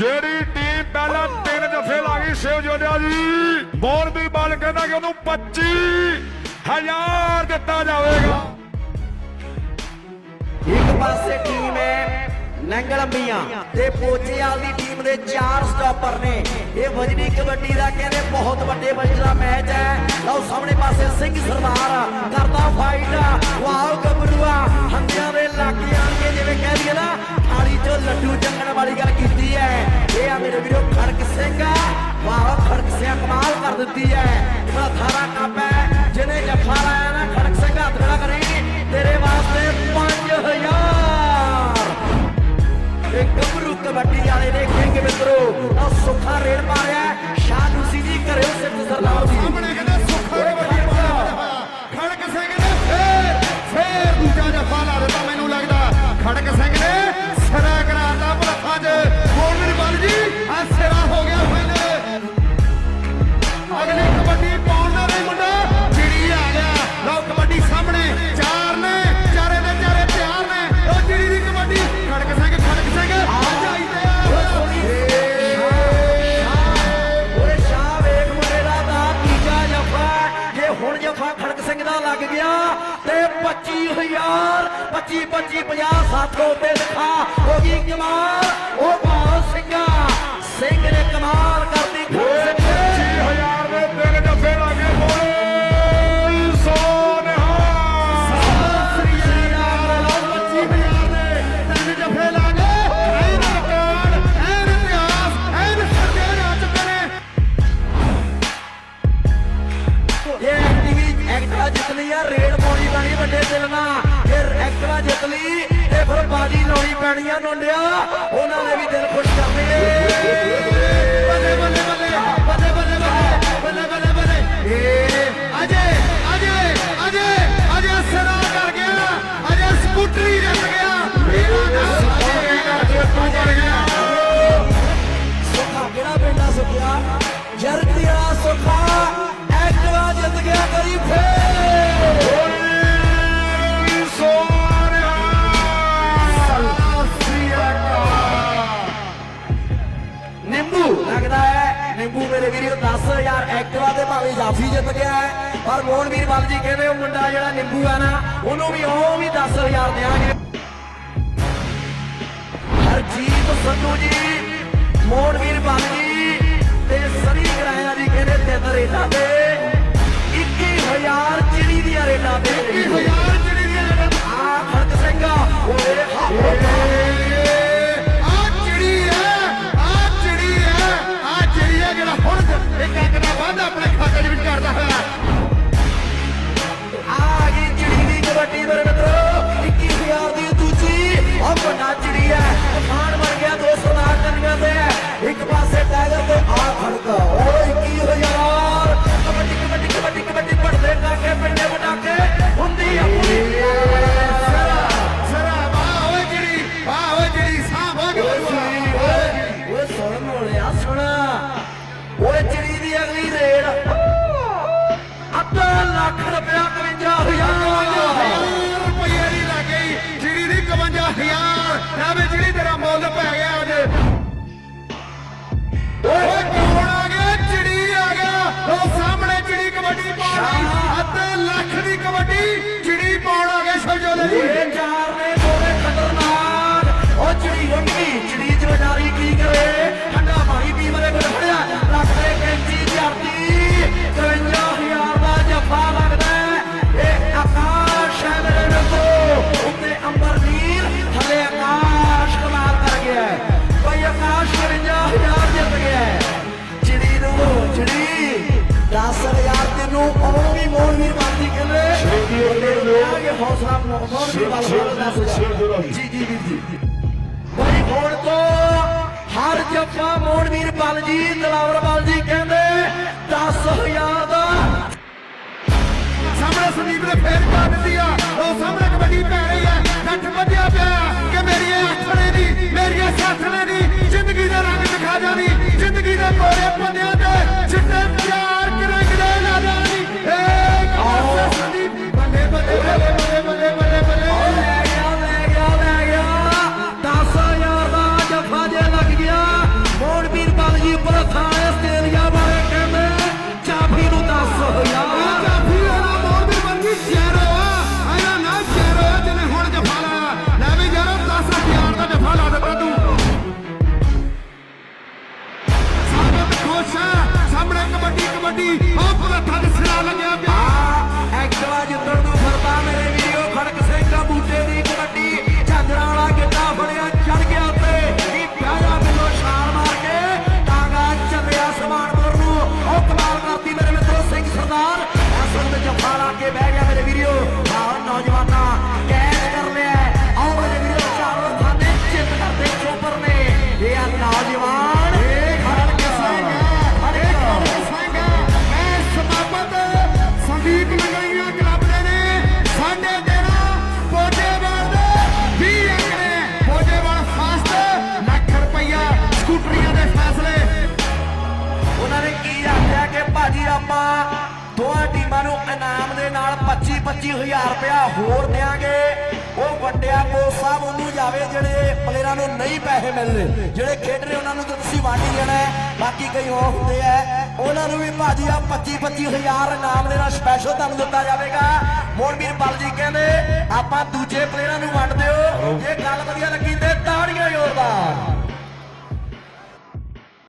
ਜਿਹੜੀ ਟੀਮ ਪਹਿਲਾਂ ਤਿੰਨ ਜਫੇ ਲਾ ਗਈ ਸ਼ਿਵ ਜੋਧਿਆ ਦੀ ਬੋਲ ਵੀ ਬਲ ਕਹਿੰਦਾ ਕਿ ਉਹਨੂੰ 25 ਹਜ਼ਾਰ ਦਿੱਤਾ ਜਾਵੇਗਾ। ਇੱਕ ਪਾਸੇ ਟੀਮ ਹੈ ਨੰਗਲੰਬੀਆਂ ਤੇ ਪੋਚੇਵਾਲ ਦੀ ਟੀਮ ਦੇ ਚਾਰ ਸਟਾਪਰ ਨੇ। ਇਹ ਵਜਨੀ ਕਬੱਡੀ ਦਾ ਕਹਿੰਦੇ ਬਹੁਤ ਵੱਡੇ ਵਜਨ ਦਾ ਮੈਚ ਹੈ। ਲਓ ਸਾਹਮਣੇ ਪਾਸੇ ਸਿੰਘ ਸਰਦਾਰ ਕਰਦਾ ਫਾਈਟ ਵਾਓ ਗੱਭਰੂਆ ਹੰਦਿਆਂ ਦੇ ਲਾਗੇ ਆਣਗੇ ਜਿਵੇਂ ਕਹਿ ਦਈਏ ਨਾ ਥਾਲੀ ਚੋਂ ਲੱਡੂ ਚੰਗਣ ਵਾਲੀ ਗੱਲ ਕੀਤੀ ਹੈ ਇਹ ਆ ਮੇਰੇ ਵੀਰੋ ਖੜਕ ਸਿੰਘ। ਵਾਓ ਖੜਕ ਸਿੰਘ ਕਮਾਲ ਕਰ ਦਿੱਤੀ ਹੈ ਬੜਾ ਥਾਰਾ ਕੱਪ ਹੈ ਜਿਹਨੇ ਜੱਫਾ ਲਾਇਆ ਨਾ ਖੜਕ ਸਿੰਘ ਹੱਥ ਖੜਾ ਕਰੀ। ਤੇਰੇ ਵਾਸਤੇ 5000 ਇਹ ਗੱਭਰੂ ਕਬੱਡੀ ਵਾਲੇ ਨੇ ਕਿੰਗ ਮਿੱਤਰੋ। ਆ ਸੁੱਖਾ ਰੇਡ ਮਾਰਿਆ। ਸ਼ਾਹ ਜੀ ਘਰੇ ਸਿਫਤ ਸਰਦਾਰ ਦੀ ਸਾਹਮਣੇ ਕਹਿੰਦੇ ਸੁੱਖਾ ਦੇ ਵੱਡੀ ਬਾਲ ਖੜਕ ਸਿੰਘ ਨੇ ਫੇਰ ਫੇਰ ਦੂਜਾ ਜਫਾ ਲਾ ਦਿੱਤਾ ਮੈਨੂੰ ਲੱਗਦਾ। ਖੜਕ ਜਫਾ ਖੜਕ ਸਿੰਘ ਦਾ ਲੱਗ ਗਿਆ ਤੇ 25000 25 25 50 ਸਾਥੋਂ ਤੇ ਲਿਖਾ। ਹੋ ਗਈ ਕਮਾਲ? ਉਹ ਭਾਲ ਸਿੰਘਾ। ਸਿੰਘ ਨੇ ਕਮਾਲ ਕਰਦੀ ਖੜਕ ਉਹਨਾਂ ਨੇ ਵੀ ਦਿਲ ਖੁਸ਼ ਕਰਨੇ ਹੈ ਪਰ ਮੋਹਨਵੀਰ ਬੱਲ ਜੀ ਕਹਿੰਦੇ ਉਹ ਮੁੰਡਾ ਜਿਹੜਾ ਨਿੰਬੂ ਆ ਨਾ, ਉਹਨੂੰ ਵੀ ਉਹ ਵੀ 10000 ਦੇਾਂਗੇ ਹਰਜੀਤ ਸੰਧੂ ਜੀ, ਮੋਹਨਵੀਰ ਬੱਲ ਜੀ ਤੇ ਸਰੀ ਕਰਾਇਆ ਜੀ ਕਹਿੰਦੇ ਤਿੰਨ ਰੇਟਾਂ ਤੇ। ਆ ਗਿਆ ਇਹ ਚਾਰ ਨੇ ਦੋਵੇਂ ਖਤਰਨਾਕ। ਉਹ ਚਿੜੀ ਉੱਡੀ ਚਿੜੀ ਜਵਾਰੀ ਕੀ ਕਰੇ? ਠੰਡਾ ਪਾਣੀ ਪੀ ਮਰੇ ਕੋਲ ਫੜਿਆ। ਲੱਖ ਕੈਂਚੀ ਧਰਤੀ 55000 ਦਾ ਜੱਫਾ ਲੱਗਦਾ ਇਹ ਆਕਾਸ਼ ਹੈ ਮੇਰੇ ਦੋਸਤੋ ਉੱਤੇ ਅੰਬਰਨੀਰ ਥੱਲੇ ਆਕਾਸ਼ ਕਮਾਲ ਕਰ ਗਿਆ ਹੈ। ਬਈ ਆਕਾਸ਼ 55000 ਜਿੱਤ ਗਿਆ ਚਿੜੀ ਨੂੰ, ਚਿੜੀ। ਕਹਿੰਦੇ ਆਗੇ ਹੌਸਲਾ ਮੋਹਨ ਵੀਰ ਬਾਤੀ ਜੀ ਜੀ ਵੀਰ ਜੀ ਬਈ ਹੁਣ ਤੋਂ ਹਰ ਜੱਫਾ ਮੋੜ ਵੀਰ ਬਲ ਜੀ ਦਲਾਵਰ ਬਲ ਜੀ ਕਹਿੰਦੇ 10000 ਦਾ ਸਾਹਮਣੇ ਸੰਦੀਪ ਨੇ ਫੇਰ ਪਾ ਦਿੱਤੀ ਆ। ਉਹ ਸਾਹਮਣੇ ਕਬੱਡੀ ਜੋਸ਼ ਆ ਸਾਹਮਣੇ ਕਬੱਡੀ ਕਬੱਡੀ ਉਹ ਪਰਥਾ ਦੇ ਸਿਰਾ ਲੱਗਿਆ ਪਿਆ। ਆ ਐਕਟਵਾ ਜਿੱਦਣ 25000 ਰੁਪਇਆ ਹੋਰ ਦੇਾਂਗੇ ਉਹ ਵੰਡਿਆ ਕੋਚ ਸਾਹਿਬ ਉਹਨੂੰ ਜਾਵੇ ਜਿਹੜੇ ਪਲੇਅਰਾਂ ਨੂੰ ਨਹੀਂ ਪੈਸੇ ਮਿਲਦੇ, ਜਿਹੜੇ ਖੇਡ ਰਹੇ ਉਹਨਾਂ ਨੂੰ ਤਾਂ ਤੁਸੀਂ ਵੰਡ ਹੀ ਦੇਣਾ ਬਾਕੀ ਕਈ ਹੋਰ ਹੁੰਦੇ ਆ। ਉਹਨਾਂ ਨੂੰ ਵੀ ਭਾਜੀ ਆ 25 25000 ਇਨਾਮ ਦੇ ਨਾਲ ਸਪੈਸ਼ਲ ਤੁਹਾਨੂੰ ਦਿੱਤਾ ਜਾਵੇਗਾ। ਮੋਹਨਵੀਰ ਪਲ ਜੀ ਕਹਿੰਦੇ, ਆਪਾਂ ਦੂਜੇ ਪਲੇਅਰਾਂ ਨੂੰ ਵੰਡ ਦਿਓ। ਜੇ ਗੱਲ ਵਧੀਆ ਲੱਗੀ ਤੇ ਤਾੜੀਆਂ ਜ਼ੋਰਦਾਰ।